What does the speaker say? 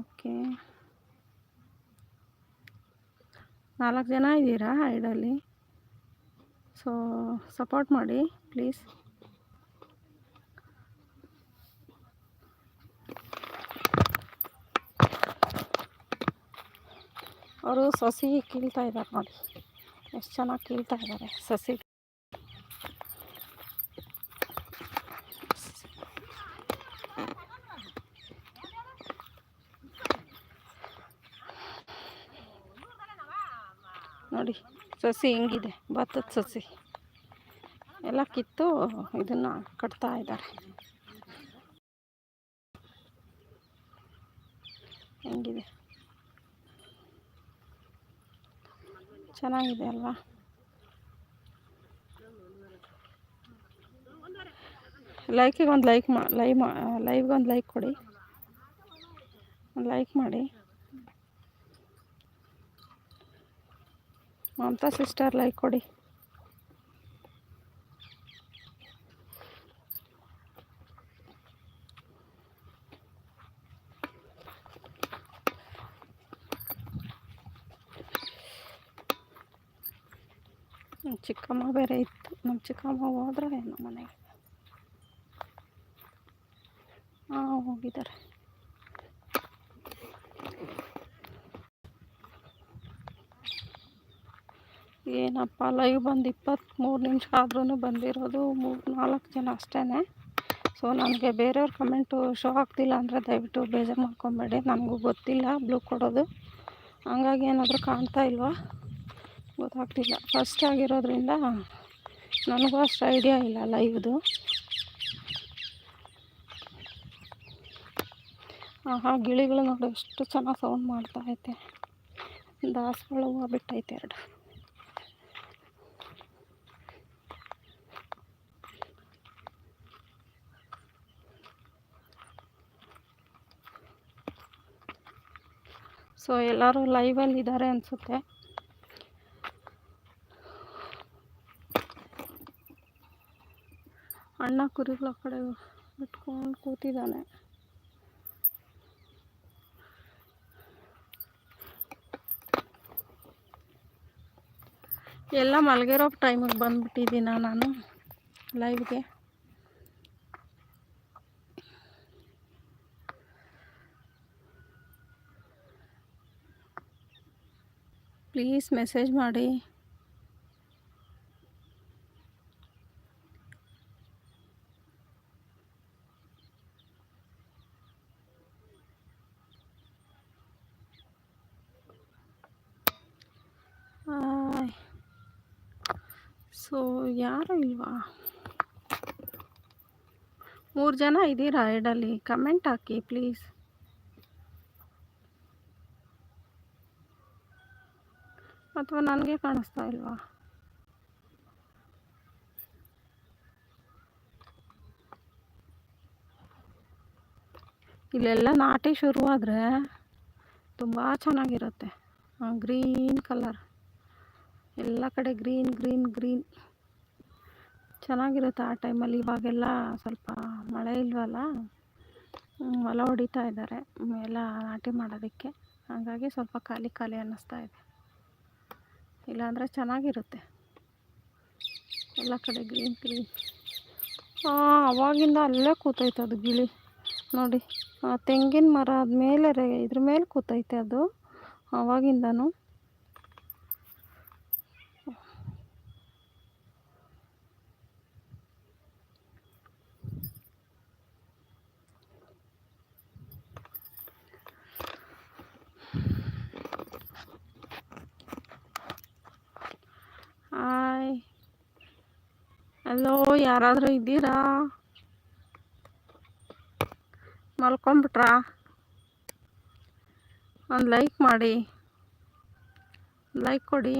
Okay ನಾಲ್ಕು ಜನ ಇದ್ದೀರಾ ಐಡಲ್ಲಿ ಸೊ ಸಪೋರ್ಟ್ ಮಾಡಿ ಪ್ಲೀಸ್ ಅವರು ಸಸಿ ಕೀಳ್ತಾ ಇದ್ದಾರೆ ನೋಡಿ. ಎಷ್ಟು ಚೆನ್ನಾಗಿ ಕೀಳ್ತಾ ಇದ್ದಾರೆ ಸಸಿ. ನೋಡಿ, ಸಸಿ ಹೆಂಗಿದೆ? ಭತ್ತದ ಸಸಿ. ಎಲ್ಲ ಕಿತ್ತು ಇದನ್ನು ಕಟ್ತಾ ಇದ್ದಾರೆ. ಹೆಂಗಿದೆ? ಚೆನ್ನಾಗಿದೆ ಅಲ್ವಾ? ಲೈಕಿಗೆ ಒಂದು ಲೈಕ್ ಮಾ ಲೈವ್ ಮಾ, ಲೈವ್ಗೆ ಒಂದು ಲೈಕ್ ಕೊಡಿ. ಒಂದು ಲೈಕ್ ಮಾಡಿ. ಮಮತಾ ಸಿಸ್ಟರ್ ಲೈಕ್ ಕೊಡಿ. ನಮ್ಮ ಚಿಕ್ಕಮ್ಮ ಬೇರೆ ಇತ್ತು. ನಮ್ಮ ಚಿಕ್ಕಮ್ಮ ಹೋದ್ರೆ ನಮ್ಮ ಮನೆಗೆ. ಹಾಂ, ಹೋಗಿದ್ದಾರೆ. ಏನಪ್ಪ ಲೈವ್ ಬಂದು ಇಪ್ಪತ್ತ್ಮೂರು ನಿಮಿಷ ಆದ್ರೂ ಬಂದಿರೋದು, ಮೂರು, ನಾಲ್ಕು ಜನ ಅಷ್ಟೇ ಸೊ ನನಗೆ ಬೇರೆಯವ್ರ ಕಮೆಂಟು ಶೋ ಆಗ್ತಿಲ್ಲ ಅಂದರೆ ದಯವಿಟ್ಟು ಬೇಜಾರು ಮಾಡ್ಕೊಬೇಡಿ, ನನಗೂ ಗೊತ್ತಿಲ್ಲ ಬ್ಲೂ ಕೊಡೋದು. ಹಂಗಾಗಿ ಏನಾದರೂ ಕಾಣ್ತಾ ಇಲ್ವಾ? ಗೊತ್ತಾಗ್ತಿಲ್ಲ. ಫಸ್ಟ್ ಆಗಿರೋದ್ರಿಂದ ನನಗೂ ಅಷ್ಟು ಐಡಿಯಾ ಇಲ್ಲ ಲೈವ್ದು ಆಹಾ, ಗಿಳಿಗಳು ನೋಡಿ, ಎಷ್ಟು ಚೆನ್ನಾಗಿ ಸೌಂಡ್ ಮಾಡ್ತಾ ಐತೆ. ದಾಸವಾಳ ಹೂವು ಬಿಟ್ಟೈತೆ ಎರಡು. ಸೊ ಎಲ್ಲರೂ ಲೈವಲ್ಲಿ ಇದ್ದಾರೆ ಅನಿಸುತ್ತೆ. ಅಣ್ಣ ಕುರಿಗಳ ಕಡೆ ಬಿಟ್ಕೊಂಡು ಕೂತಿದ್ದಾನೆ. ಎಲ್ಲ ಮಲಗಿರೋ ಟೈಮಿಗೆ ಬಂದ್ಬಿಟ್ಟಿದ್ದೀನ ನಾನು ಲೈವ್ಗೆ ಪ್ಲೀಸ್ ಮೆಸೇಜ್ ಮಾಡಿ ಸೊ ಯಾರು ಇಲ್ವಾ ಮೂರು ಜನ ಇದ್ದೀರಾ ಐಡಲ್ಲಿ ಕಮೆಂಟ್ ಹಾಕಿ ಪ್ಲೀಸ್ ಅಥವಾ ನನಗೆ ಕಾಣಿಸ್ತಾ ಇಲ್ವಾ? ಇಲ್ಲೆಲ್ಲ ನಾಟಿ ಶುರುವಾದರೆ ತುಂಬ ಚೆನ್ನಾಗಿರುತ್ತೆ. Green colour. ಎಲ್ಲ ಕಡೆ ಗ್ರೀನ್ ಗ್ರೀನ್ ಗ್ರೀನ್. ಚೆನ್ನಾಗಿರುತ್ತೆ ಆ ಟೈಮಲ್ಲಿ. ಇವಾಗೆಲ್ಲ ಸ್ವಲ್ಪ ಮಳೆ ಇಲ್ವಲ್ಲ? ಹೊಲ ಹೊಡಿತಾ ಇದ್ದಾರೆ. ಎಲ್ಲ ನಾಟಿ ಮಾಡೋದಕ್ಕೆ. ಹಾಗಾಗಿ ಸ್ವಲ್ಪ ಖಾಲಿ ಖಾಲಿ ಅನ್ನಿಸ್ತಾ ಇದೆ. ಇಲ್ಲಾಂದರೆ ಚೆನ್ನಾಗಿರುತ್ತೆ. ಎಲ್ಲ ಕಡೆ ಗ್ರೀನ್ ಗ್ರೀನ್. ಹಾಂ ಅವಾಗಿಂದ ಅಲ್ಲೇ ಕೂತೈತೆ ಅದು ಗಿಳಿ. ನೋಡಿ ತೆಂಗಿನ ಮರ ಮೇಲೆ ಇದ್ರ ಮೇಲೆ ಕೂತೈತೆ ಅದು. ಅವಾಗಿಂದನೂ. ಹಲೋ ಯಾರಾದರೂ ಇದ್ದೀರಾ? ಮಲ್ಕೊಂಬಿಟ್ರಾ ಒಂದು ಲೈಕ್ ಮಾಡಿ. ಲೈಕ್ ಕೊಡಿ.